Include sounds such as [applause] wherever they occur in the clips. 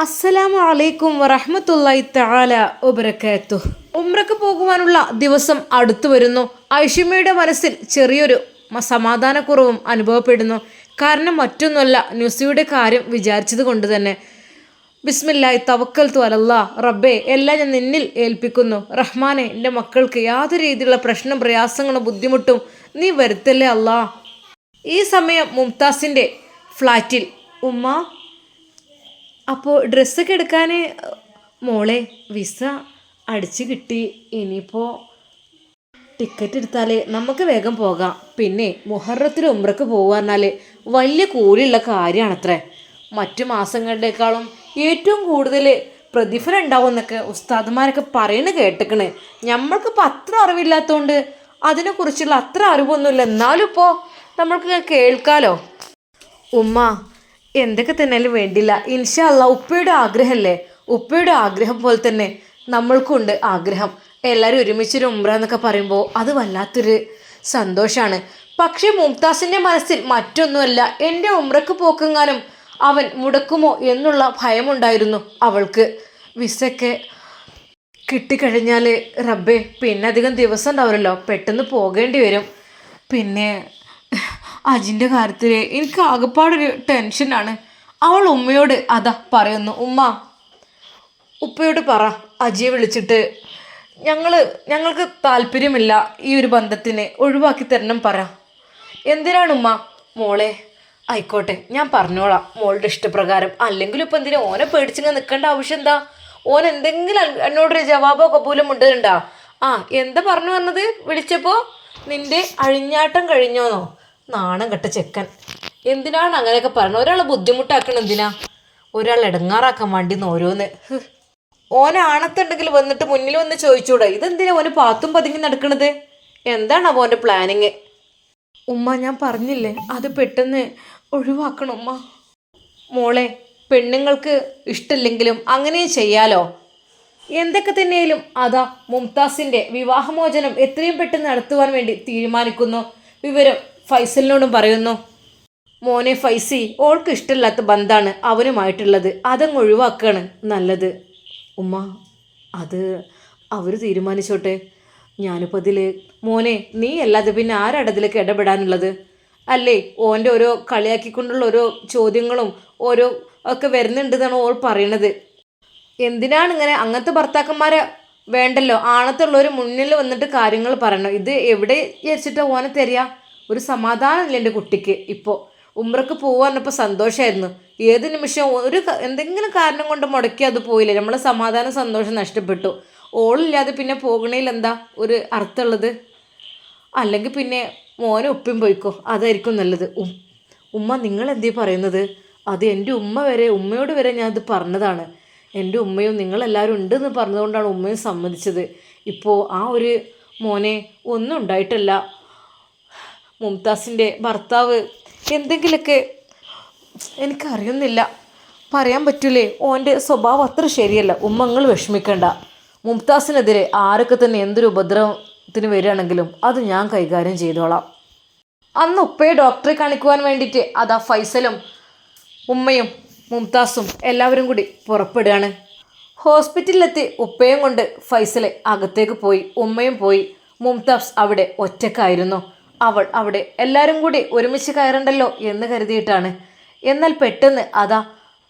അസ്സലാമു അലൈക്കും വറഹ്മത്തുള്ളാഹി താല വബറകാത്തു. ഉമ്രക്ക് പോകുവാനുള്ള ദിവസം അടുത്തു വരുന്നു. ഐഷിമയുടെ മനസ്സിൽ ചെറിയൊരു സമാധാനക്കുറവും അനുഭവപ്പെടുന്നു. കാരണം മറ്റൊന്നുമല്ല ന്യൂസിയുടെ കാര്യം വിചാരിച്ചത് കൊണ്ട് തന്നെ. ബിസ്മില്ലായി തവക്കൽ തോലല്ല റബ്ബേ എല്ലാം ഞാൻ നിന്നിൽ ഏൽപ്പിക്കുന്നു. റഹ്മാനെ എന്റെ മക്കൾക്ക് യാതൊരു രീതിയിലുള്ള പ്രശ്നം പ്രയാസങ്ങളും ബുദ്ധിമുട്ടും നീ വരുത്തല്ലേ അല്ലാ ഈ സമയം മുംതാസിന്റെ ഫ്ലാറ്റിൽ ഉമ്മ അപ്പോൾ ഡ്രസ്സൊക്കെ എടുക്കാൻ മോളെ വിസ അടിച്ച് കിട്ടി. ഇനിയിപ്പോൾ ടിക്കറ്റ് എടുത്താൽ നമുക്ക് വേഗം പോകാം. പിന്നെ മുഹറത്തിൽ ഉമ്രക്ക് പോകാന്നാൽ വലിയ കൂലിയുള്ള കാര്യമാണത്രേ മറ്റു മാസങ്ങളിലേക്കാളും ഏറ്റവും കൂടുതൽ പ്രതിഫലം ഉണ്ടാവും എന്നൊക്കെ ഉസ്താദുമാരൊക്കെ പറയുന്നത് കേട്ടിക്കണ്. നമ്മൾക്കിപ്പോൾ അത്ര അറിവില്ലാത്തതുകൊണ്ട് അതിനെക്കുറിച്ചുള്ള അത്ര അറിവൊന്നുമില്ല. എന്നാലും ഇപ്പോൾ നമ്മൾക്ക് കേൾക്കാലോ. ഉമ്മ എന്തൊക്കെ തന്നെയാലും വേണ്ടില്ല ഇൻഷാ അല്ല ഉപ്പയുടെ ആഗ്രഹമല്ലേ ഉപ്പയുടെ ആഗ്രഹം പോലെ തന്നെ നമ്മൾക്കുണ്ട് ആഗ്രഹം. എല്ലാവരും ഒരുമിച്ചൊരു ഉമ്ര എന്നൊക്കെ പറയുമ്പോൾ അത് വല്ലാത്തൊരു സന്തോഷമാണ് പക്ഷേ മുംതാസിന്റെ മനസ്സിൽ മറ്റൊന്നുമല്ല. എന്റെ ഉമ്രക്ക് പോക്കെങ്ങാനും അവൻ മുടക്കുമോ എന്നുള്ള ഭയമുണ്ടായിരുന്നു അവൾക്ക്. വിസയ്ക്ക് കിട്ടിക്കഴിഞ്ഞാൽ റബ്ബെ പിന്നെ അധികം ദിവസം ഉണ്ടാവുമല്ലോ പെട്ടെന്ന് പോകേണ്ടി വരും. പിന്നെ അജിന്റെ കാര്യത്തിൽ എനിക്ക് ആകെപ്പാടൊരു ടെൻഷനാണ്. അവൾ ഉമ്മയോട് അതാ പറയുന്നു ഉമ്മ ഉപ്പയോട് പറ അജിയെ വിളിച്ചിട്ട്. ഞങ്ങൾ ഞങ്ങൾക്ക് താല്പര്യമില്ല ഈ ഒരു ബന്ധത്തിന് ഒഴിവാക്കി തരണം പറ. എന്തിനാണ് ഉമ്മ? മോളെ ആയിക്കോട്ടെ ഞാൻ പറഞ്ഞോളാം. മോളുടെ ഇഷ്ടപ്രകാരം. അല്ലെങ്കിൽ ഇപ്പം എന്തിനാ ഓനെ പേടിച്ചിങ്ങനെ നിൽക്കേണ്ട ആവശ്യം എന്താ? ഓൻ എന്തെങ്കിലും എന്നോടൊരു ജവാബോ കബൂലം ഉണ്ടുണ്ടാ ആ എന്താ പറഞ്ഞു വന്നത്? വിളിച്ചപ്പോൾ നിന്റെ അഴിഞ്ഞാട്ടം കഴിഞ്ഞോന്നോ? നാണം കെട്ട ചെക്കൻ. എന്തിനാണ് അങ്ങനെയൊക്കെ പറയുന്നത് ഒരാളെ ബുദ്ധിമുട്ടാക്കണം എന്തിനാ? ഒരാൾ ഇടങ്ങാറാക്കാൻ വേണ്ടി ഓരോന്ന്. ഓനാണത്തുണ്ടെങ്കിൽ വന്നിട്ട് മുന്നിൽ വന്ന് ചോദിച്ചൂടെ? ഇതെന്തിനാ ഓന് പാത്തും പതുങ്ങി നടക്കണത്? എന്താണ് അവന്റെ പ്ലാനിങ്? ഉമ്മ ഞാൻ പറഞ്ഞില്ലേ? അത് പെട്ടെന്ന് ഒഴിവാക്കണം ഉമ്മ. മോളെ പെണ്ണുങ്ങൾക്ക് ഇഷ്ടമില്ലെങ്കിലും അങ്ങനെയും ചെയ്യാലോ? എന്തൊക്കെ തന്നെയാലും അതാ മുംതാസിന്റെ വിവാഹമോചനം എത്രയും പെട്ടെന്ന് നടത്തുവാൻ വേണ്ടി തീരുമാനിക്കുന്നു. വിവരം ഫൈസലിനോടും പറയുന്നു മോനെ ഫൈസി ഓൾക്ക് ഇഷ്ടമില്ലാത്ത ബന്ധാണ് അവനുമായിട്ടുള്ളത്. അതങ്ങ് ഒഴിവാക്കുകയാണ് നല്ലത്. ഉമ്മ അത് അവർ തീരുമാനിച്ചോട്ടെ. ഞാനിപ്പോൾ ഇതിൽ മോനെ നീ അല്ലാതെ പിന്നെ ആരാണ് ഇടപെടാനുള്ളത്? അല്ലേ ഓന്റെ ഓരോ കളിയാക്കിക്കൊണ്ടുള്ള ഓരോ ചോദ്യങ്ങളും ഓരോ ഒക്കെ വരുന്നുണ്ടെന്നാണ് ഓൾ പറയണത്. എന്തിനാണ് ഇങ്ങനെ അങ്ങനത്തെ ഭർത്താക്കന്മാരെ വേണ്ടല്ലോ? ആണത്തുള്ളവർ മുന്നിൽ വന്നിട്ട് കാര്യങ്ങൾ പറയണം. ഇത് എവിടെ വിചാരിച്ചിട്ടാ ഓനെ തരിക ഒരു സമാധാനമില്ല എന്റെ കുട്ടിക്ക്. ഇപ്പോൾ ഉമ്രക്ക് പോകാനപ്പോൾ സന്തോഷമായിരുന്നു ഏത് നിമിഷം ഒരു എന്തെങ്കിലും കാരണം കൊണ്ട് മുടക്കി അത് പോയില്ല? നമ്മളെ സമാധാനം സന്തോഷം നഷ്ടപ്പെട്ടു. ഓളില്ലാതെ പിന്നെ പോകണേൽ എന്താ ഒരു അർത്ഥമുള്ളത്? അല്ലെങ്കിൽ പിന്നെ മോനെ ഉപ്പയും പോയിക്കോ? അതായിരിക്കും നല്ലത്. ഉമ്മ നിങ്ങൾ എന്തേ പറയുന്നത്? അത് എന്റെ ഉമ്മ വരെ ഉമ്മയോട് വരെ ഞാൻ പറഞ്ഞതാണ്. എന്റെ ഉമ്മയും നിങ്ങളെല്ലാവരും ഉണ്ടെന്ന് പറഞ്ഞതുകൊണ്ടാണ് ഉമ്മയും സമ്മതിച്ചത്. ഇപ്പോൾ ആ ഒരു മോനെ ഒന്നും ഉണ്ടായിട്ടല്ല. മുംതാസിന്റെ ഭർത്താവ് എന്തെങ്കിലുമൊക്കെ എനിക്കറിയുന്നില്ല. പറയാൻ പറ്റൂലേ ഓന്റെ സ്വഭാവം അത്ര ശരിയല്ല. ഉമ്മങ്ങൾ വിഷമിക്കണ്ട. മുംതാസിനെതിരെ ആരൊക്കെ തന്നെ എന്തൊരു ഉപദ്രവത്തിന് വരികയാണെങ്കിലും അത് ഞാൻ കൈകാര്യം ചെയ്തോളാം. അന്ന് ഉപ്പയെ ഡോക്ടറെ കാണിക്കുവാൻ വേണ്ടിയിട്ട് അതാ ഫൈസലും ഉമ്മയും മുംതാസും എല്ലാവരും കൂടി പുറപ്പെടുകയാണ്. ഹോസ്പിറ്റലിലെത്തി ഉപ്പയും കൊണ്ട് ഫൈസലെ അകത്തേക്ക് പോയി ഉമ്മയും പോയി. മുംതാസ് അവിടെ ഒറ്റക്കായിരുന്നു. അവൾ അവിടെ എല്ലാവരും കൂടി ഒരുമിച്ച് കയറണ്ടല്ലോ എന്ന് കരുതിയിട്ടാണ്. എന്നാൽ പെട്ടെന്ന് അതാ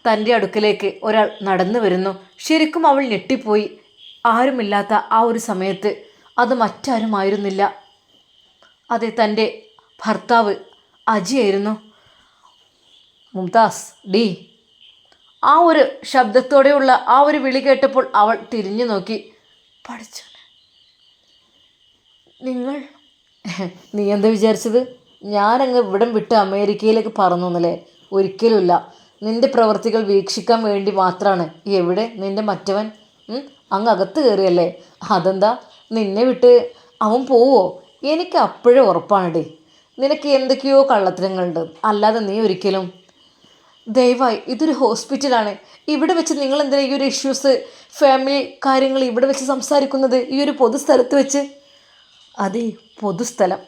തന്റെ അടുക്കലേക്ക് ഒരാൾ നടന്നു വരുന്നു. ശരിക്കും അവൾ ഞെട്ടിപ്പോയി. ആരുമില്ലാത്ത ആ ഒരു സമയത്ത് അത് മറ്റാരുമായിരുന്നില്ല. അതെ തന്റെ ഭർത്താവ് അജിയായിരുന്നു. മുംതാസ് ഡി. ആ ഒരു ശബ്ദത്തോടെയുള്ള ആ ഒരു വിളി കേട്ടപ്പോൾ അവൾ തിരിഞ്ഞു നോക്കി. പഠിച്ചു നിങ്ങൾ [laughs] നീ എന്താ വിചാരിച്ചത്? ഞാനങ്ങ് ഇവിടം വിട്ട് അമേരിക്കയിലേക്ക് പറന്നു എന്നല്ലേ? ഒരിക്കലുമില്ല. നിന്റെ പ്രവൃത്തികൾ വീക്ഷിക്കാൻ വേണ്ടി മാത്രമാണ് എവിടെ? നിന്റെ മറ്റവൻ? അങ്ങ് അകത്ത് കയറിയല്ലേ? അതെന്താ? നിന്നെ വിട്ട് അവൻ പോവോ? എനിക്ക് അപ്പോഴേ ഉറപ്പാണ് നിനക്ക് എന്തൊക്കെയോ കള്ളത്തരങ്ങളുണ്ട്. അല്ലാതെ നീ ഒരിക്കലും. ദയവായി ഇതൊരു ഹോസ്പിറ്റലാണ്. ഇവിടെ വെച്ച് നിങ്ങൾ എന്തിനാ ഈ ഒരു ഇഷ്യൂസ് ഫാമിലി കാര്യങ്ങൾ ഇവിടെ വെച്ച് സംസാരിക്കുന്നത്? ഈ ഒരു പൊതുസ്ഥലത്ത് വെച്ച്? അതെ പൊതുസ്ഥലം.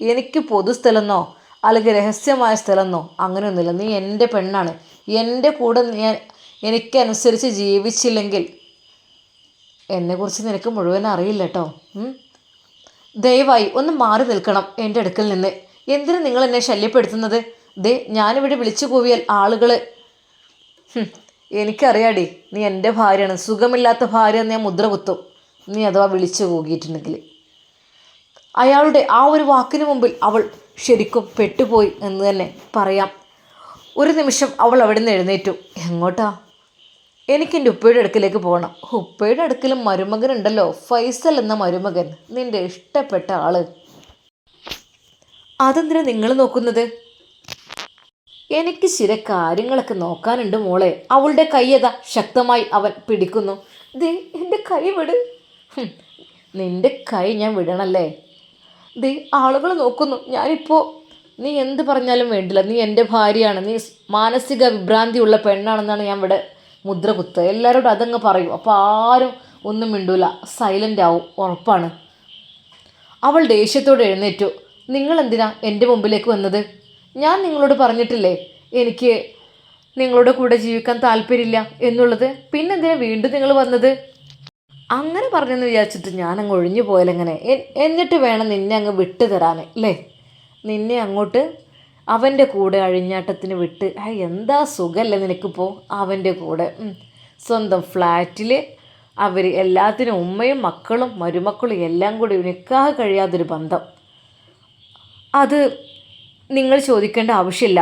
എനിക്ക് പൊതുസ്ഥലമെന്നോ അല്ലെങ്കിൽ രഹസ്യമായ സ്ഥലമെന്നോ അങ്ങനെയൊന്നുമില്ല. നീ എന്റെ പെണ്ണാണ്. എന്റെ കൂടെ ഞാൻ എനിക്കനുസരിച്ച് ജീവിച്ചില്ലെങ്കിൽ എന്നെക്കുറിച്ച് നിനക്ക് മുഴുവൻ അറിയില്ല കേട്ടോ ദയവായി ഒന്ന് മാറി നിൽക്കണം എന്റെ അടുക്കൽ നിന്ന്. എന്തിനു നിങ്ങൾ എന്നെ ശല്യപ്പെടുത്തുന്നത്? ദേ ഞാനിവിടെ വിളിച്ചു കൂവിയാൽ ആളുകൾ എനിക്കറിയാടി നീ എന്റെ ഭാര്യയാണ്. സുഖമില്ലാത്ത ഭാര്യ എന്ന് ഞാൻ മുദ്ര കുത്തും നീ അഥവാ വിളിച്ചു കൂകിയിട്ടുണ്ടെങ്കിൽ അയാളുടെ ആ ഒരു വാക്കിന് മുമ്പിൽ അവൾ ശരിക്കും പെട്ടുപോയി എന്ന് തന്നെ പറയാം. ഒരു നിമിഷം അവൾ അവിടെ നിന്ന് എഴുന്നേറ്റു. എങ്ങോട്ടാ? എനിക്ക് എന്റെ ഉപ്പയുടെ അടുക്കിലേക്ക് പോകണം. ഉപ്പയുടെ അടുക്കലും മരുമകനുണ്ടല്ലോ. ഫൈസൽ എന്ന മരുമകൻ. നിന്റെ ഇഷ്ടപ്പെട്ട ആൾ. അതെന്തിനാ നിങ്ങൾ നോക്കുന്നത്? എനിക്ക് ചില കാര്യങ്ങളൊക്കെ നോക്കാനുണ്ട് മോളെ. അവളുടെ കയ്യത ശക്തമായി അവൻ പിടിക്കുന്നു. ദേ എന്റെ കൈ വിട്. നിന്റെ കൈ ഞാൻ വിടണല്ലേ? ദേ ആളുകൾ നോക്കുന്നു. ഞാനിപ്പോൾ നീ എന്ത് പറഞ്ഞാലും വേണ്ടില്ല. നീ എന്റെ ഭാര്യയാണ്. നീ മാനസിക വിഭ്രാന്തിയുള്ള പെണ്ണാണെന്നാണ് ഞാൻ ഇവിടെ മുദ്ര കുത്തുക. എല്ലാവരോടും അതങ്ങ് പറയും. അപ്പോൾ ആരും ഒന്നും മിണ്ടൂല. സൈലന്റ് ആവും. ഉറപ്പാണ്. അവൾ ദേഷ്യത്തോടെ എഴുന്നേറ്റു. നിങ്ങൾ എന്തിനാ എന്റെ മുമ്പിലേക്ക് വന്നത്? ഞാൻ നിങ്ങളോട് പറഞ്ഞിട്ടില്ലേ എനിക്ക് നിങ്ങളുടെ കൂടെ ജീവിക്കാൻ താല്പര്യമില്ല എന്നുള്ളത്? പിന്നെന്തിനാ വീണ്ടും നിങ്ങൾ വന്നത്? അങ്ങനെ പറഞ്ഞെന്ന് വിചാരിച്ചിട്ട് ഞാനങ്ങ് ഒഴിഞ്ഞു പോയാലെങ്ങനെ. എന്നിട്ട് വേണം നിന്നെ അങ്ങ് വിട്ടു തരാൻ അല്ലേ നിന്നെ അങ്ങോട്ട് അവന്റെ കൂടെ അഴിഞ്ഞാട്ടത്തിന് വിട്ട്. എന്താ സുഖമല്ലേ നിനക്കിപ്പോൾ അവന്റെ കൂടെ. സ്വന്തം ഫ്ലാറ്റിൽ അവർ എല്ലാത്തിനും ഉമ്മയും മക്കളും മരുമക്കളും എല്ലാം കൂടി നിൽക്കാൻ കഴിയാത്തൊരു ബന്ധം. അത് നിങ്ങൾ ചോദിക്കേണ്ട ആവശ്യമില്ല.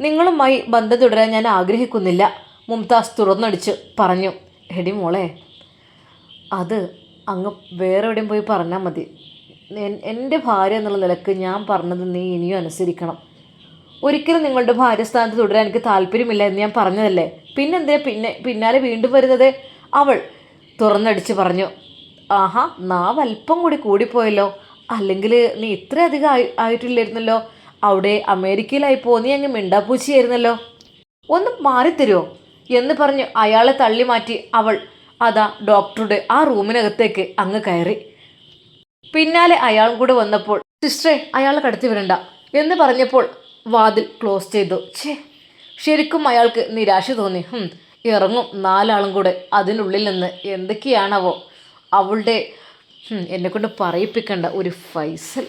നിങ്ങളുമായി ബന്ധം തുടരാൻ ഞാൻ ആഗ്രഹിക്കുന്നില്ല. മുംതാസ് തുറന്നടിച്ച് പറഞ്ഞു. എടി മോളെ അത് അങ്ങ് വേറെ എവിടെയും പോയി പറഞ്ഞാൽ മതി. എന്റെ ഭാര്യ എന്നുള്ള നിലയ്ക്ക് ഞാൻ പറഞ്ഞത് നീ ഇനിയും അനുസരിക്കണം. ഒരിക്കലും നിങ്ങളുടെ ഭാര്യസ്ഥാനത്ത് തുടരാൻ എനിക്ക് താല്പര്യമില്ല എന്ന് ഞാൻ പറഞ്ഞതല്ലേ? പിന്നെന്തിനാ പിന്നെ പിന്നാലെ വീണ്ടും വരുന്നത്? അവൾ തുറന്നടിച്ച് പറഞ്ഞു ആഹാ നാവ് അല്പം കൂടി കൂടിപ്പോയല്ലോ. അല്ലെങ്കിൽ നീ ഇത്രയധികം ആയി ആയിട്ടില്ലായിരുന്നല്ലോ. അവിടെ അമേരിക്കയിലായി പോ നീ അങ്ങ് മിണ്ടാപ്പൂച്ചിയായിരുന്നല്ലോ. ഒന്ന് മാറിത്തരുമോ എന്ന് പറഞ്ഞ് അയാളെ തള്ളി മാറ്റി അവൾ അതാ ഡോക്ടറുടെ ആ റൂമിനകത്തേക്ക് അങ്ങ് കയറി. പിന്നാലെ അയാളും കൂടെ വന്നപ്പോൾ സിസ്റ്ററെ അയാൾ കടത്തി വരണ്ട എന്ന് പറഞ്ഞപ്പോൾ വാതിൽ ക്ലോസ് ചെയ്തു. ഛേ ശരിക്കും അയാൾക്ക് നിരാശ തോന്നി. ഇറങ്ങും നാലാളും കൂടെ അതിനുള്ളിൽ നിന്ന് എന്തൊക്കെയാണവോ അവളുടെ എന്നെ എന്നെക്കൊണ്ട് പറയിപ്പിക്കേണ്ട ഒരു ഫൈസൽ.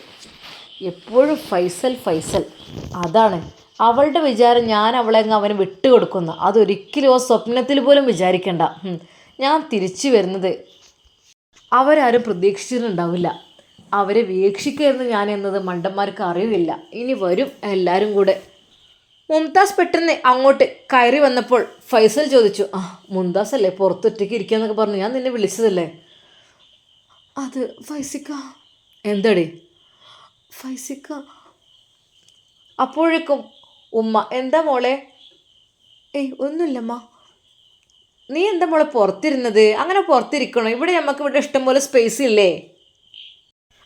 എപ്പോഴും ഫൈസൽ ഫൈസൽ. അതാണ് അവളുടെ വിചാരം ഞാൻ അവളെ അങ്ങ് അവന് വിട്ടുകൊടുക്കുന്നു. അതൊരിക്കലും ആ സ്വപ്നത്തിൽ പോലും വിചാരിക്കേണ്ട. ഞാൻ തിരിച്ചു വരുന്നത്. അവരാരും പ്രതീക്ഷിച്ചിട്ടുണ്ടാവില്ല. അവരെ വീക്ഷിക്കരുത് ഞാൻ എന്നത് മണ്ടന്മാർക്ക് അറിയില്ല ഇനി വരും എല്ലാവരും കൂടെ. മുംതാസ് പെട്ടെന്ന് അങ്ങോട്ട് കയറി വന്നപ്പോൾ ഫൈസൽ ചോദിച്ചു ആ മുംതാസ് അല്ലേ? പുറത്തൊറ്റയ്ക്ക് ഇരിക്കാന്നൊക്കെ പറഞ്ഞു. ഞാൻ നിന്നെ വിളിച്ചതല്ലേ? അത് ഫൈസിക്ക. എന്തടി? ഫൈസിക്ക. അപ്പോഴേക്കും ഉമ്മ എന്താ മോളെ? ഏയ് ഒന്നുമില്ലമ്മ. നീ എന്താ മോളെ പുറത്തിരുന്നത്? അങ്ങനെ പുറത്തിരിക്കണോ? ഇവിടെ നമുക്ക് ഇവിടെ ഇഷ്ടംപോലെ സ്പേസ് ഇല്ലേ?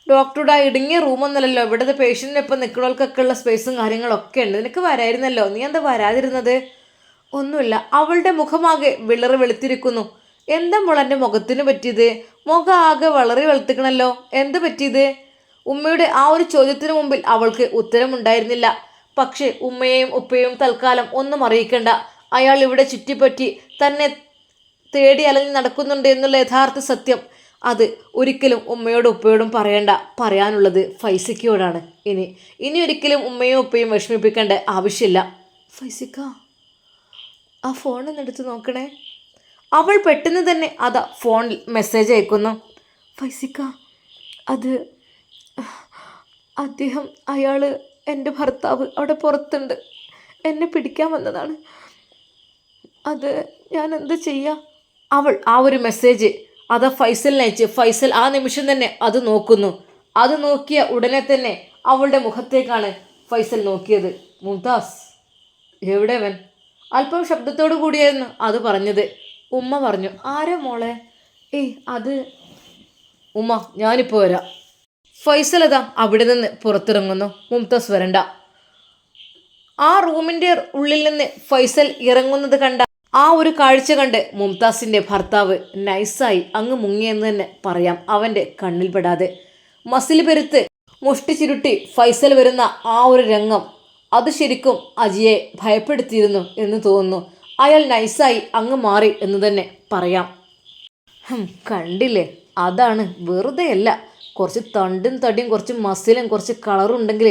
ഡോക്ടറുടെ ആ ഇടുങ്ങിയ റൂമൊന്നുമല്ലല്ലോ ഇവിടുത്തെ പേഷ്യന്റിനൊപ്പം നിൽക്കുന്നവർക്കൊക്കെ ഉള്ള സ്പേസും കാര്യങ്ങളൊക്കെ ഉണ്ട്. നിനക്ക് വരായിരുന്നല്ലോ. നീ എന്താ വരാതിരുന്നത്? ഒന്നുമില്ല. അവളുടെ മുഖമാകെ വിളറി വെളുത്തിരിക്കുന്നു. എന്താ മോളെന്റെ മുഖത്തിന് പറ്റിയത്? മുഖം ആകെ വളരെ വെളുത്തിക്കണല്ലോ എന്ത് പറ്റിയത്? ഉമ്മയുടെ ആ ഒരു ചോദ്യത്തിന് മുമ്പിൽ അവൾക്ക് ഉത്തരമുണ്ടായിരുന്നില്ല. പക്ഷേ ഉമ്മയെയും ഉപ്പയെയും തൽക്കാലം ഒന്നും അറിയിക്കേണ്ട. അയാൾ ഇവിടെ ചുറ്റിപ്പറ്റി തന്നെ തേടി അലഞ്ഞ് നടക്കുന്നുണ്ട് എന്നുള്ള യഥാർത്ഥ സത്യം. അത് ഒരിക്കലും ഉമ്മയോടും ഉപ്പയോടും പറയേണ്ട പറയാനുള്ളത് ഫൈസിക്കയോടാണ്. ഇനി ഇനി ഒരിക്കലും ഉമ്മയും ഉപ്പയും വിഷമിപ്പിക്കേണ്ട ആവശ്യമില്ല. ഫൈസിക്ക ആ ഫോൺ എടുത്ത് നോക്കണേ. അവൾ പെട്ടെന്ന് തന്നെ അതാ ഫോണിൽ മെസ്സേജ് അയക്കുന്നു. ഫൈസിക്ക അത് അദ്ദേഹം അയാൾ എന്റെ ഭർത്താവ് അവിടെ പുറത്തുണ്ട്. എന്നെ പിടിക്കാൻ വന്നതാണ്. അത് ഞാൻ എന്ത് ചെയ്യാ? അവൾ ആ ഒരു മെസ്സേജ് അത് ഫൈസലിന് അയച്ച്. ഫൈസൽ ആ നിമിഷം തന്നെ അത് നോക്കുന്നു. അത് നോക്കിയ ഉടനെ തന്നെ അവളുടെ മുഖത്തേക്കാണ് ഫൈസൽ നോക്കിയത്. മുംതാസ് എവിടെ അവൻ? അല്പം ശബ്ദത്തോടു കൂടിയായിരുന്നു അത് പറഞ്ഞത്. ഉമ്മ പറഞ്ഞു ആരാ മോളെ? ഏയ് അത് ഉമ്മ ഞാനിപ്പോൾ വരാം. ഫൈസൽ അതാ അവിടെ നിന്ന് പുറത്തിറങ്ങുന്നു. മുംതാസ് വരണ്ട. ആ റൂമിന്റെ ഉള്ളിൽ നിന്ന് ഫൈസൽ ഇറങ്ങുന്നത് കണ്ട ആ ഒരു കാഴ്ച കണ്ട് മുംതാസിന്റെ ഭർത്താവ് നൈസായി അങ്ങ് മുങ്ങിയെന്ന് തന്നെ പറയാം അവന്റെ കണ്ണിൽപ്പെടാതെ മസിൽ പെരുത്ത് മുഷ്ടി ചുരുട്ടി ഫൈസൽ വരുന്ന ആ ഒരു രംഗം അത് ശരിക്കും അജിയെ ഭയപ്പെടുത്തിയിരുന്നു എന്ന് തോന്നുന്നു. അയാൾ നൈസായി അങ്ങ് മാറി എന്ന് തന്നെ പറയാം. കണ്ടില്ലേ? അതാണ് വെറുതെയല്ല കുറച്ച് തണ്ടും തടിയും കുറച്ച് മസിലും കുറച്ച് കളറും ഉണ്ടെങ്കിൽ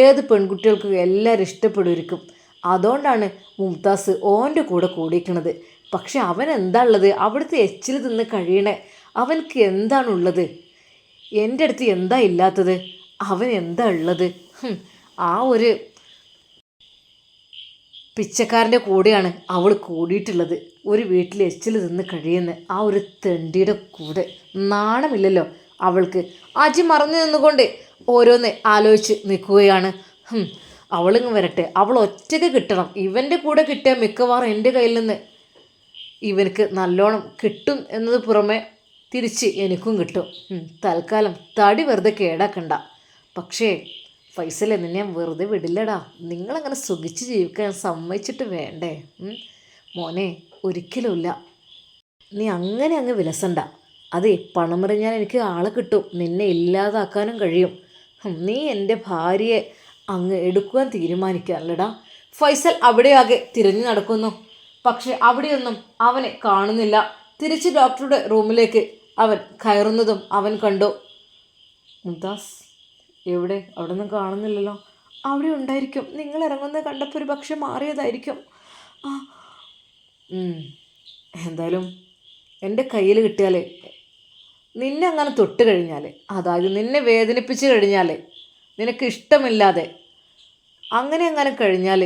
ഏത് പെൺകുട്ടികൾക്കും എല്ലാവരും ഇഷ്ടപ്പെടുമായിരിക്കും. അതുകൊണ്ടാണ് മുംതാസ് ഓന്റെ കൂടെ കൂടിയിരിക്കണത്. പക്ഷെ അവൻ എന്താ ഉള്ളത്? അവിടുത്തെ എച്ചിൽ നിന്ന് കഴിയണേ. അവൻക്ക് എന്താണുള്ളത് എന്റെ അടുത്ത് എന്താ ഇല്ലാത്തത്? അവൻ എന്താ ഉള്ളത്? ആ ഒരു പിച്ചക്കാരന്റെ കൂടെയാണ് അവൾ കൂടിയിട്ടുള്ളത്. ഒരു വീട്ടിൽ എച്ചിൽ നിന്ന് കഴിയുന്ന ആ ഒരു തെണ്ടിയുടെ കൂടെ. നാണമില്ലല്ലോ അവൾക്ക്. അജി മറന്നു നിന്നുകൊണ്ട് ഓരോന്ന് ആലോചിച്ച് നിൽക്കുകയാണ്. അവളിങ്ങ് വരട്ടെ. അവൾ ഒറ്റയ്ക്ക് കിട്ടണം. ഇവന്റെ കൂടെ കിട്ടിയാൽ മിക്കവാറും എന്റെ കയ്യിൽ നിന്ന് ഇവനക്ക് നല്ലോണം കിട്ടും എന്നത് പുറമെ തിരിച്ച് എനിക്കും കിട്ടും. തൽക്കാലം തടി വെറുതെ കേടാക്കണ്ട. പക്ഷേ ഫൈസലെ എന്നെ ഞാൻ വെറുതെ വിടില്ലടാ. നിങ്ങളങ്ങനെ സുഖിച്ച് ജീവിക്കാൻ സമ്മതിച്ചിട്ട് വേണ്ടേ? മോനെ ഒരിക്കലുമില്ല നീ അങ്ങനെ അങ്ങ് വിലസണ്ട. അതെ പണമറിഞ്ഞാൽ എനിക്ക് ആളെ കിട്ടും. നിന്നെ ഇല്ലാതാക്കാനും കഴിയും. നീ എന്റെ ഭാര്യയെ അങ്ങ് എടുക്കുവാൻ തീരുമാനിക്കാറില്ലടാ. ഫൈസൽ അവിടെയാകെ തിരഞ്ഞു നടക്കുന്നു. പക്ഷെ അവിടെയൊന്നും അവനെ കാണുന്നില്ല. തിരിച്ച് ഡോക്ടറുടെ റൂമിലേക്ക് അവൻ കയറുന്നതും അവൻ കണ്ടു. മുംതാസ് എവിടെ? അവിടെ ഒന്നും കാണുന്നില്ലല്ലോ. അവിടെ ഉണ്ടായിരിക്കും. നിങ്ങൾ ഇറങ്ങുന്നത് കണ്ടപ്പോൾ ഒരു പക്ഷെ മാറിയതായിരിക്കും. എന്തായാലും എന്റെ കയ്യിൽ കിട്ടിയാൽ നിന്നെ അങ്ങനെ തൊട്ട് കഴിഞ്ഞാൽ അതായത് നിന്നെ വേദനിപ്പിച്ച് കഴിഞ്ഞാൽ നിനക്ക് ഇഷ്ടമില്ലാതെ. അങ്ങനെ അങ്ങനെ കഴിഞ്ഞാൽ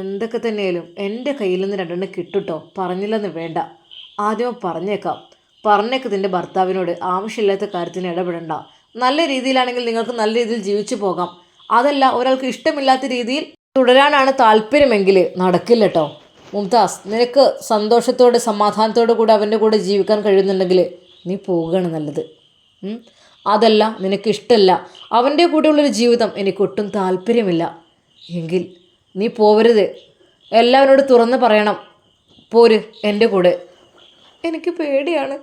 എന്തൊക്കെ തന്നെയാലും എന്റെ കയ്യിൽ നിന്ന് രണ്ടെണ്ണം കിട്ടുട്ടോ. പറഞ്ഞില്ലെന്ന് വേണ്ട. ആദ്യം പറഞ്ഞേക്കാം. പറഞ്ഞേക്ക് നിന്റെ ഭർത്താവിനോട് ആവശ്യമില്ലാത്ത കാര്യത്തിന് ഇടപെടണ്ട. നല്ല രീതിയിലാണെങ്കിൽ നിങ്ങൾക്ക് നല്ല രീതിയിൽ ജീവിച്ചു പോകാം. അതല്ല ഒരാൾക്ക് ഇഷ്ടമില്ലാത്ത രീതിയിൽ തുടരാനാണ് താല്പര്യമെങ്കിൽ നടക്കില്ല കേട്ടോ മുംതാസ് നിനക്ക് സന്തോഷത്തോടെ സമാധാനത്തോടെ കൂടെ അവന്റെ കൂടെ ജീവിക്കാൻ കഴിയുന്നുണ്ടെങ്കിൽ നീ പോവുകയാണ് നല്ലത്? അതല്ല നിനക്ക് ഇഷ്ടമല്ല അവന്റെ കൂടെയുള്ളൊരു ജീവിതം എനിക്കൊട്ടും താല്പര്യമില്ല. എങ്കിൽ നീ പോവരുത്. എല്ലാവരോട് തുറന്ന് പറയണം. പോര് എന്റെ കൂടെ. എനിക്ക് പേടിയാണ്.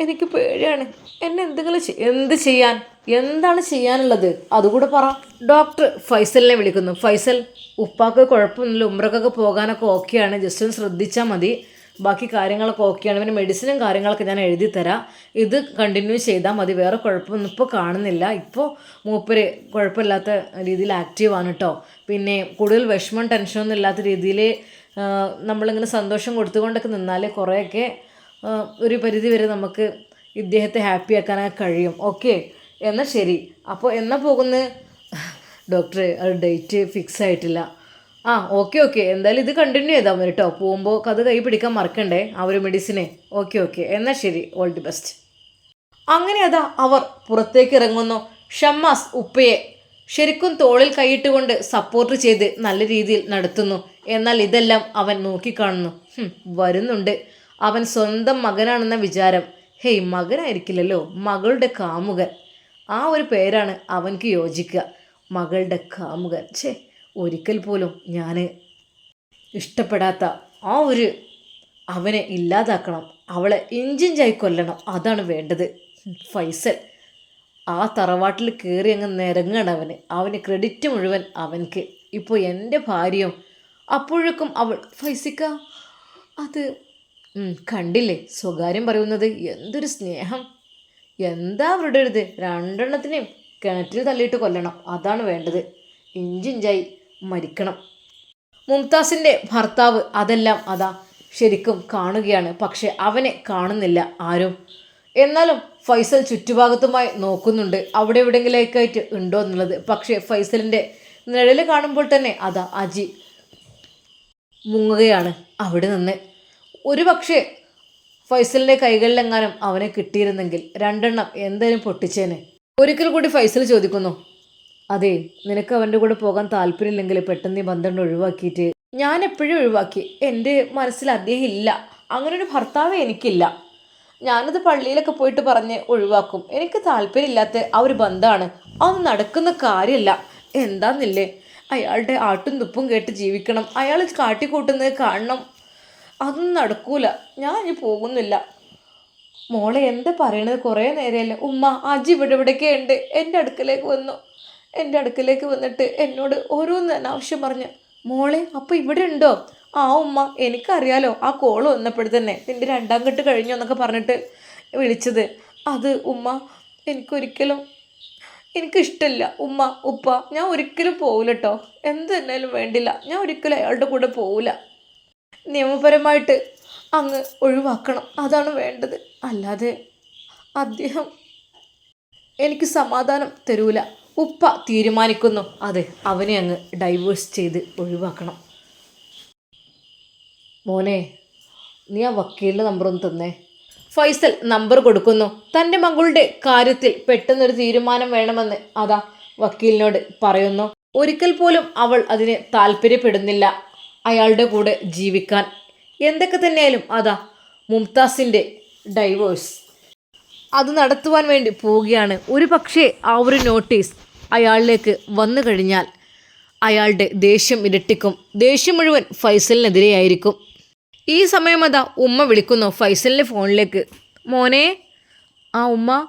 എനിക്ക് പേടിയാണ്. എന്നെ എന്തെങ്കിലും എന്ത് ചെയ്യാൻ? എന്താണ് ചെയ്യാനുള്ളത്? അതുകൂടെ പറ. ഡോക്ടർ ഫൈസലിനെ വിളിക്കുന്നു. ഫൈസൽ ഉപ്പാക്ക് കുഴപ്പമൊന്നുമില്ല. ഉമ്രക്കൊക്കെ പോകാനൊക്കെ ഓക്കെയാണ്. ജസ്റ്റ് ഒന്ന് ശ്രദ്ധിച്ചാൽ മതി. ബാക്കി കാര്യങ്ങളൊക്കെ ഓക്കെയാണ്. പിന്നെ മെഡിസിനും കാര്യങ്ങളൊക്കെ ഞാൻ എഴുതി തരാം. ഇത് കണ്ടിന്യൂ ചെയ്താൽ മതി. വേറെ കുഴപ്പമൊന്നും ഇപ്പോൾ കാണുന്നില്ല. ഇപ്പോൾ മൂപ്പര് കുഴപ്പമില്ലാത്ത രീതിയിൽ ആണ് കേട്ടോ പിന്നെ കൂടുതൽ വിഷമം ടെൻഷനൊന്നും ഇല്ലാത്ത രീതിയിൽ നമ്മളിങ്ങനെ സന്തോഷം കൊടുത്തുകൊണ്ടൊക്കെ നിന്നാൽ കുറേയൊക്കെ ഒരു പരിധി വരെ നമുക്ക് ഇദ്ദേഹത്തെ ഹാപ്പി ആക്കാനൊക്കെ കഴിയും. ഓക്കെ എന്നാൽ ശരി. അപ്പോൾ എന്നാ പോകുന്നത് ഡോക്ടറെ ഡേറ്റ് ഫിക്സ് ആയിട്ടില്ല. ആ ഓക്കെ ഓക്കെ എന്തായാലും ഇത് കണ്ടിന്യൂ ചെയ്താൽ മതി കേട്ടോ പോകുമ്പോൾ അത് കൈ പിടിക്കാൻ മറക്കണ്ടേ? ആ ഒരു മെഡിസിനെ ഓക്കെ ഓക്കെ എന്നാൽ ശരി. ഓൾ ദി ബെസ്റ്റ് അങ്ങനെ അതാ അവർ പുറത്തേക്ക് ഇറങ്ങുന്നു. ഷമ്മാസ് ഉപ്പയെ ശരിക്കും തോളിൽ കൈയിട്ടുകൊണ്ട് സപ്പോർട്ട് ചെയ്ത് നല്ല രീതിയിൽ നടത്തുന്നു. എന്നാൽ ഇതെല്ലാം അവൻ നോക്കിക്കാണുന്നു. വരുന്നുണ്ട്. അവൻ സ്വന്തം മകനാണെന്ന വിചാരം. ഹേയ് മകനായിരിക്കില്ലല്ലോ. മകളുടെ കാമുകൻ. ആ ഒരു പേരാണ് അവൻക്ക് യോജിക്കുക. മകളുടെ കാമുകൻ. ഛേ ഒരിക്കൽ പോലും ഞാൻ ഇഷ്ടപ്പെടാത്ത ആ ഒരു അവനെ ഇല്ലാതാക്കണം അവളെ ഇഞ്ചിഞ്ചായി കൊല്ലണം അതാണ് വേണ്ടത്. ഫൈസൽ ആ തറവാട്ടിൽ കയറി അങ്ങ് നിരങ്ങണം അവന്. അവന് ക്രെഡിറ്റ് മുഴുവൻ അവൻക്ക്. ഇപ്പോൾ എന്റെ ഭാര്യയും അപ്പോഴേക്കും അവൾ ഫൈസിക്ക അത് കണ്ടില്ലേ? സ്വകാര്യം പറയുന്നത് എന്തൊരു സ്നേഹം. എന്താ അവരുടെ ഇത് രണ്ടെണ്ണത്തിനെയും കിണറ്റിൽ തള്ളിയിട്ട് കൊല്ലണം അതാണ് വേണ്ടത്. ഇഞ്ചിഞ്ചായി മരിക്കണം. മുംതാസിന്റെ ഭർത്താവ് അതെല്ലാം അതാ ശരിക്കും കാണുകയാണ്. പക്ഷെ അവനെ കാണുന്നില്ല ആരും. എന്നാലും ഫൈസൽ ചുറ്റുഭാഗത്തുമായി നോക്കുന്നുണ്ട്. അവിടെ എവിടെയെങ്കിലേക്കായിട്ട് ഉണ്ടോ എന്നുള്ളത്. പക്ഷേ ഫൈസലിന്റെ നിഴൽ കാണുമ്പോൾ തന്നെ അതാ അജി മുങ്ങുകയാണ് അവിടെ നിന്ന്. ഒരു പക്ഷേ ഫൈസലിന്റെ കൈകളിലെങ്ങാനും അവനെ കിട്ടിയിരുന്നെങ്കിൽ രണ്ടെണ്ണം എന്തേലും പൊട്ടിച്ചേനെ. ഒരിക്കൽ കൂടി ഫൈസൽ ചോദിക്കുന്നു അതെ നിനക്ക് അവന്റെ കൂടെ പോകാൻ താല്പര്യമില്ലെങ്കിൽ പെട്ടെന്ന് ഈ ബന്ധം ഒഴിവാക്കിയിട്ട്. ഞാൻ എപ്പോഴും ഒഴിവാക്കി. എന്റെ മനസ്സിൽ അദ്ദേഹം ഇല്ല. അങ്ങനെ ഒരു ഭർത്താവ് എനിക്കില്ല. ഞാനത് പള്ളിയിലൊക്കെ പോയിട്ട് പറഞ്ഞ് ഒഴിവാക്കും. എനിക്ക് താല്പര്യമില്ലാത്ത ആ ഒരു ബന്ധമാണ്. അത് നടക്കുന്ന കാര്യമല്ല. എന്താന്നില്ലേ? അയാളുടെ ആട്ടും തുപ്പും കേട്ട് ജീവിക്കണം. അയാൾ കാട്ടിക്കൂട്ടുന്നത് കാണണം. അതൊന്നും നടക്കൂല. ഞാൻ ഇനി പോകുന്നില്ല. മോളെ എന്താ പറയണത്? കുറേ നേരമല്ലേ. ഉമ്മ അജി ഇവിടെ ഇവിടെയൊക്കെ ഉണ്ട്. എന്റെ അടുക്കലേക്ക് വന്നു. എന്റെ അടുക്കലേക്ക് വന്നിട്ട് എന്നോട് ഓരോന്ന് ആവശ്യം പറഞ്ഞു മോളെ അപ്പോൾ ഇവിടെ ഉണ്ടോ? ആ ഉമ്മ എനിക്കറിയാലോ ആ കോൾ വന്നപ്പോഴത്തന്നെ നിന്റെ രണ്ടാം കെട്ട് കഴിഞ്ഞു എന്നൊക്കെ പറഞ്ഞിട്ട് വിളിച്ചത്. അത് ഉമ്മ എനിക്കൊരിക്കലും എനിക്കിഷ്ടമില്ല ഉമ്മ ഉപ്പ ഞാൻ ഒരിക്കലും പോകില്ല കേട്ടോ എന്ത് തന്നെയാലും വേണ്ടില്ല. ഞാൻ ഒരിക്കലും അയാളുടെ കൂടെ പോകില്ല നിയമപരമായിട്ട് അങ്ങ് ഒഴിവാക്കണം. അതാണ് വേണ്ടത്. അല്ലാതെ അദ്ദേഹം എനിക്ക് സമാധാനം തരൂല. ഉപ്പ തീരുമാനിക്കുന്നു. അതെ അവനെ അങ്ങ് ഡൈവേഴ്സ് ചെയ്ത് ഒഴിവാക്കണം. മോനെ നീ ആ വക്കീലിന്റെ നമ്പർ ഒന്ന് തന്നേ. ഫൈസൽ നമ്പർ കൊടുക്കുന്നു. തന്റെ മകളുടെ കാര്യത്തിൽ പെട്ടെന്നൊരു തീരുമാനം വേണമെന്ന് അതാ വക്കീലിനോട് പറയുന്നു. ഒരിക്കൽ പോലും അവൾ അതിന് താല്പര്യപ്പെടുന്നില്ല. അയാളുടെ കൂടെ ജീവിക്കാൻ. എന്തൊക്കെ തന്നെയായാലും അതാ മുംതാസിന്റെ ഡൈവേഴ്സ് അത് നടത്തുവാൻ വേണ്ടി പോവുകയാണ്. ഒരു പക്ഷേ ആ ഒരു നോട്ടീസ് അയാളിലേക്ക് വന്നു കഴിഞ്ഞാൽ അയാളുടെ ദേഷ്യം ഇരട്ടിക്കും. ദേഷ്യം മുഴുവൻ ഫൈസലിനെതിരെയായിരിക്കും. ഈ സമയം അതാ ഉമ്മ വിളിക്കുന്നു ഫൈസലിന്റെ ഫോണിലേക്ക്. മോനെ ആ ഉമ്മ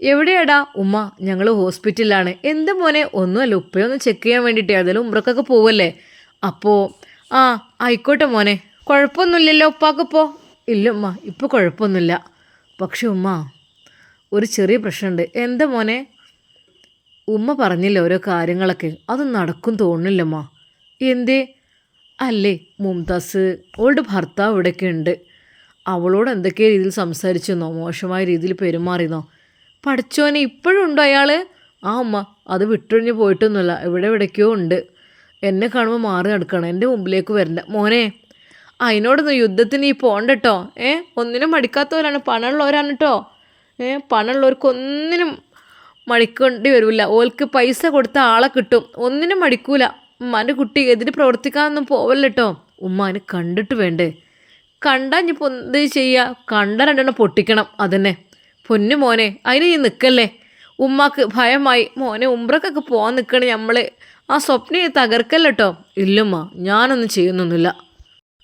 എവിടെയാടാ ഉമ്മ? ഞങ്ങൾ ഹോസ്പിറ്റലിലാണ്. എന്ത് മോനെ? ഒന്നുമല്ല ഉപ്പയൊന്ന് ചെക്ക് ചെയ്യാൻ വേണ്ടിയിട്ട്. ഏതായാലും ഉമ്രക്കൊക്കെ പോവല്ലേ? അപ്പോൾ ആ ആയിക്കോട്ടെ മോനെ. കുഴപ്പമൊന്നുമില്ലല്ലോ ഉപ്പാക്കിപ്പോൾ ഇല്ല ഉമ്മ ഇപ്പോൾ കുഴപ്പമൊന്നുമില്ല. പക്ഷെ ഉമ്മ ഒരു ചെറിയ പ്രശ്നമുണ്ട്. എന്താ മോനെ? ഉമ്മ പറഞ്ഞില്ല ഓരോ കാര്യങ്ങളൊക്കെ? അത് നടക്കും തോന്നുന്നില്ലമ്മ. എന്തേ? അല്ലേ മുംതാസ് അവളുടെ ഭർത്താവ് ഇവിടെയൊക്കെ ഉണ്ട്. അവളോട് എന്തൊക്കെ രീതിയിൽ സംസാരിച്ചെന്നോ? മോശമായ രീതിയിൽ പെരുമാറിയെന്നോ? പഠിച്ചോനെ ഇപ്പോഴും ഉണ്ടോ അയാൾ ആ അമ്മ അത് വിട്ടൊഴിഞ്ഞ് പോയിട്ടൊന്നുമില്ല. ഇവിടെ എവിടേക്കോ ഉണ്ട്. എന്നെ കാണുമ്പോൾ മാറി നടക്കണം. എന്റെ മുമ്പിലേക്ക് വരണ്ട. മോനെ അതിനോടൊന്നും യുദ്ധത്തിന് ഈ പോണ്ട കേട്ടോ ഏ? ഒന്നിനും മടിക്കാത്തവരാണ്. പണമുള്ളവരാണ് കേട്ടോ ഏ പണമുള്ളവർക്ക് ഒന്നിനും മടിക്കേണ്ടി വരില്ല ഓൽക്ക് പൈസ കൊടുത്ത ആളെ കിട്ടും. ഒന്നിനും മടിക്കൂല. ഉമ്മാന്റെ കുട്ടി എതിര് പ്രവർത്തിക്കാനൊന്നും പോവല്ല കേട്ടോ ഉമ്മ അതിനെ കണ്ടിട്ട് വേണ്ടേ? കണ്ടാൽ ഇനിയിപ്പോൾ എന്ത് ചെയ്യുക കണ്ട രണ്ടെണ്ണം പൊട്ടിക്കണം. അതന്നെ. പൊന്നു മോനെ അതിന് നീ നിൽക്കല്ലേ ഉമ്മാക്ക് ഭയമായി. മോനെ ഉമ്പ്രക്കൊക്കെ പോകാൻ നിൽക്കണേ നമ്മൾ ആ സ്വപ്നം തകർക്കല്ല ഇല്ലുമ്മ ഞാനൊന്നും ചെയ്യുന്നൊന്നുമില്ല.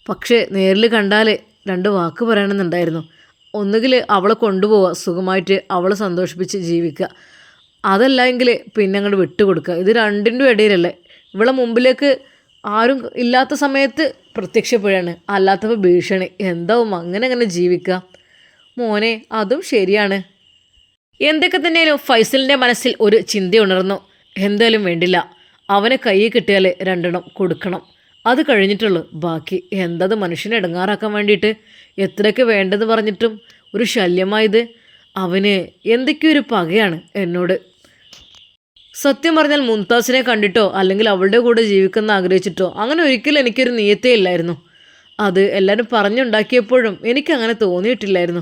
പക്ഷേ നേരിൽ കണ്ടാൽ രണ്ട് വാക്ക് പറയണമെന്നുണ്ടായിരുന്നു. ഒന്നുകിൽ അവളെ കൊണ്ടുപോവുക സുഖമായിട്ട് അവളെ സന്തോഷിപ്പിച്ച് ജീവിക്കുക. അതല്ല എങ്കിൽ പിന്നെ അങ്ങോട്ട് വിട്ടുകൊടുക്കുക. ഇത് രണ്ടിന്റെ ഇടയിലല്ലേ. ഇവളെ മുമ്പിലേക്ക് ആരും ഇല്ലാത്ത സമയത്ത് പ്രത്യക്ഷപ്പെടുകയാണ്. അല്ലാത്തപ്പോൾ ഭീഷണി. എന്താവും? അങ്ങനെ അങ്ങനെ ജീവിക്കുക. മോനെ അതും ശരിയാണ്. എന്തൊക്കെ തന്നെയാലും ഫൈസലിന്റെ മനസ്സിൽ ഒരു ചിന്ത ഉണർന്നു എന്തായാലും വേണ്ടില്ല. അവനെ കൈ കിട്ടിയാൽ രണ്ടെണ്ണം കൊടുക്കണം. അത് കഴിഞ്ഞിട്ടുള്ളൂ. ബാക്കി എന്തത് മനുഷ്യനെ ഇടങ്ങാറാക്കാൻ വേണ്ടിയിട്ട്? എത്രയൊക്കെ വേണ്ടെന്ന് പറഞ്ഞിട്ടും ഒരു ശല്യമായത് അവന് എന്തൊക്കെയോ ഒരു പകയാണ് എന്നോട്. സത്യം പറഞ്ഞാൽ മുംതാസിനെ കണ്ടിട്ടോ അല്ലെങ്കിൽ അവളുടെ കൂടെ ജീവിക്കുന്ന ആഗ്രഹിച്ചിട്ടോ അങ്ങനെ ഒരിക്കലും എനിക്കൊരു നീയത്തേ ഇല്ലായിരുന്നു. അത് എല്ലാവരും പറഞ്ഞുണ്ടാക്കിയപ്പോഴും എനിക്കങ്ങനെ തോന്നിയിട്ടില്ലായിരുന്നു.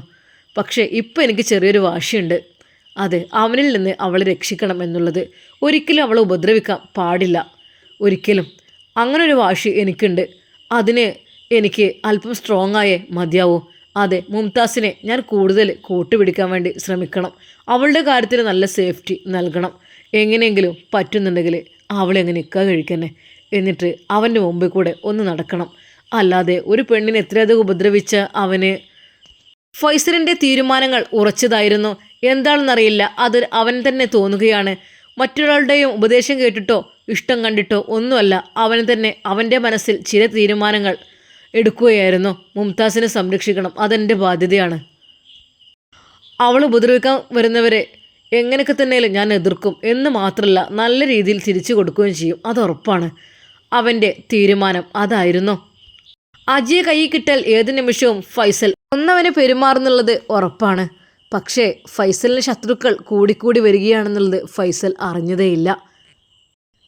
പക്ഷേ ഇപ്പം എനിക്ക് ചെറിയൊരു വാശിയുണ്ട്. അതെ അവനിൽ നിന്ന് അവളെ രക്ഷിക്കണം എന്നുള്ളത് ഒരിക്കലും അവളെ ഉപദ്രവിക്കാൻ പാടില്ല. ഒരിക്കലും. അങ്ങനെ ഒരു വാശി എനിക്കുണ്ട്. അതിന് എനിക്ക് അല്പം സ്ട്രോങ് ആയേ മതിയാവൂ. അതെ മുംതാസിനെ ഞാൻ കൂടുതൽ കൂട്ടുപിടിക്കാൻ വേണ്ടി ശ്രമിക്കണം. അവളുടെ കാര്യത്തിൽ നല്ല സേഫ്റ്റി നൽകണം. എങ്ങനെയെങ്കിലും പറ്റുന്നുണ്ടെങ്കിൽ അവളെ അങ്ങ് നിൽക്കുക കഴിക്കന്നെ. എന്നിട്ട് അവന്റെ മുമ്പിൽ കൂടെ ഒന്ന് നടക്കണം. അല്ലാതെ ഒരു പെണ്ണിനെ എത്രയധികം ഉപദ്രവിച്ച അവന് ഫൈസലിന്റെ തീരുമാനങ്ങൾ ഉറച്ചതായിരുന്നു. എന്താണെന്നറിയില്ല. അത് അവൻ തന്നെ തോന്നുകയാണ്. മറ്റൊരാളുടെയും ഉപദേശം കേട്ടിട്ടോ ഇഷ്ടം കണ്ടിട്ടോ ഒന്നുമല്ല അവൻ തന്നെ അവന്റെ മനസ്സിൽ ചില തീരുമാനങ്ങൾ എടുക്കുകയായിരുന്നു. മുംതാസിനെ സംരക്ഷിക്കണം അതെന്റെ ബാധ്യതയാണ്. അവൾ ഉപദ്രവിക്കാൻ വരുന്നവരെ എങ്ങനെയൊക്കെ തന്നെയാലും ഞാൻ എതിർക്കും. എന്ന് മാത്രമല്ല നല്ല രീതിയിൽ തിരിച്ചു കൊടുക്കുകയും ചെയ്യും. അത് ഉറപ്പാണ്. അവന്റെ തീരുമാനം അതായിരുന്നു. അജയെ കൈ കിട്ടാൽ ഏത് നിമിഷവും ഫൈസൽ ഒന്നവന് പെരുമാറുന്നുള്ളത് ഉറപ്പാണ്. പക്ഷേ ഫൈസലിന് ശത്രുക്കൾ കൂടിക്കൂടി വരികയാണെന്നുള്ളത് ഫൈസൽ അറിഞ്ഞതേയില്ല.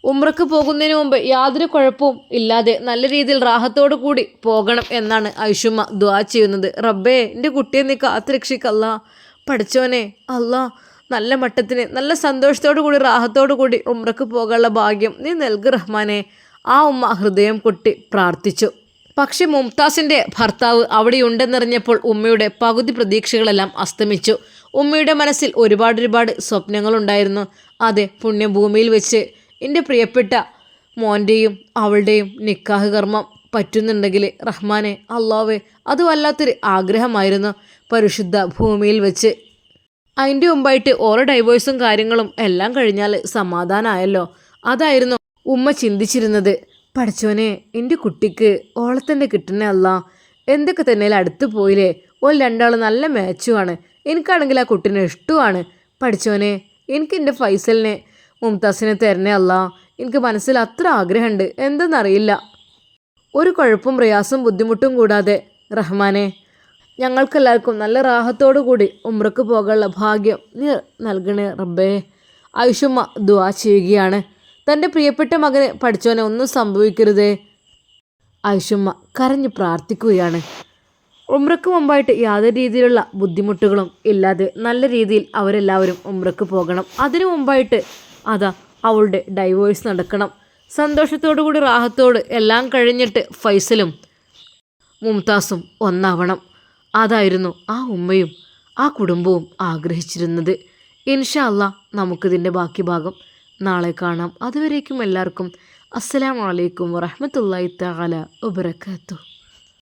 ഉമ്രക്ക് പോകുന്നതിന് മുമ്പ് യാതൊരു കുഴപ്പവും ഇല്ലാതെ നല്ല രീതിയിൽ റാഹത്തോടു കൂടി പോകണം എന്നാണ് ഐഷുമ്മ ദ്വാ ചെയ്യുന്നത്. റബ്ബേ എന്റെ കുട്ടിയെ നീ കാത്തുരക്ഷിക്കല്ല പഠിച്ചോനെ അല്ലാ. നല്ല മട്ടത്തിന് നല്ല സന്തോഷത്തോടു കൂടി റാഹത്തോടു കൂടി ഉമ്രക്ക് പോകാനുള്ള ഭാഗ്യം നീ നൽകു റഹ്മാനെ. ആ ഉമ്മ ഹൃദയം കൊട്ടി പ്രാർത്ഥിച്ചു. പക്ഷെ മുംതാസിന്റെ ഭർത്താവ് അവിടെ ഉണ്ടെന്നറിഞ്ഞപ്പോൾ ഉമ്മയുടെ പകുതി പ്രതീക്ഷകളെല്ലാം അസ്തമിച്ചു. ഉമ്മയുടെ മനസ്സിൽ ഒരുപാട് ഒരുപാട് സ്വപ്നങ്ങളുണ്ടായിരുന്നു. അതെ പുണ്യഭൂമിയിൽ വെച്ച് എന്റെ പ്രിയപ്പെട്ട മോന്റെയും അവളുടെയും നിക്കാഹ് കർമ്മം പറ്റുന്നുണ്ടെങ്കിൽ റഹ്മാനെ അള്ളാവെ അത് വല്ലാത്തൊരു ആഗ്രഹമായിരുന്നു. പരിശുദ്ധ ഭൂമിയിൽ വെച്ച് അതിന്റെ മുമ്പായിട്ട് ഓരോ ഡൈവോഴ്സും കാര്യങ്ങളും എല്ലാം കഴിഞ്ഞാൽ സമാധാനമായല്ലോ അതായിരുന്നു ഉമ്മ ചിന്തിച്ചിരുന്നത്. പഠിച്ചോനെ എന്റെ കുട്ടിക്ക് ഓളത്തന്നെ തന്നെ കിട്ടണേ അല്ല. എന്തൊക്കെ തന്നെ അടുത്ത് പോയില്ലേ? ഓൾ രണ്ടാൾ നല്ല മാച്ചുമാണ് എനിക്കാണെങ്കിൽ ആ കുട്ടീനെ ഇഷ്ടമാണ് പഠിച്ചോനെ എനിക്ക് എന്റെ ഫൈസലിനെ മുംതാസിനെ തരണേ അല്ല. എനിക്ക് മനസ്സിൽ അത്ര ആഗ്രഹമുണ്ട്. എന്തെന്നറിയില്ല. ഒരു കുഴപ്പവും പ്രയാസം ബുദ്ധിമുട്ടും കൂടാതെ റഹ്മാനെ ഞങ്ങൾക്കെല്ലാവർക്കും നല്ല റാഹത്തോടു കൂടി ഉമ്രക്ക് പോകാനുള്ള ഭാഗ്യം നീ നൽകണേ റബ്ബേ. ആയുഷമ്മ ദുവാ ചെയ്യുകയാണ്. തന്റെ പ്രിയപ്പെട്ട മകന് പഠിച്ചവനെ ഒന്നും സംഭവിക്കരുത്. ആയുഷുമ്മ കരഞ്ഞു പ്രാർത്ഥിക്കുകയാണ്. ഉമ്രക്ക് മുമ്പായിട്ട് യാതൊരു രീതിയിലുള്ള ബുദ്ധിമുട്ടുകളും ഇല്ലാതെ നല്ല രീതിയിൽ അവരെല്ലാവരും ഉമ്രക്ക് പോകണം. അതിനു മുമ്പായിട്ട് അതാ അവളുടെ ഡൈവോഴ്സ് നടക്കണം. സന്തോഷത്തോടു കൂടി റാഹത്തോട് എല്ലാം കഴിഞ്ഞിട്ട് ഫൈസലും മുംതാസും ഒന്നാവണം. അതായിരുന്നു ആ ഉമ്മയും ആ കുടുംബവും ആഗ്രഹിച്ചിരുന്നത്. ഇൻഷാല്ല നമുക്കിതിന്റെ ബാക്കി ഭാഗം നാളെ കാണാം. അതുവരേക്കും എല്ലാവർക്കും അസ്സലാമലൈക്കും വറഹമത്തല്ലായി തആല വബറകാതുഹു.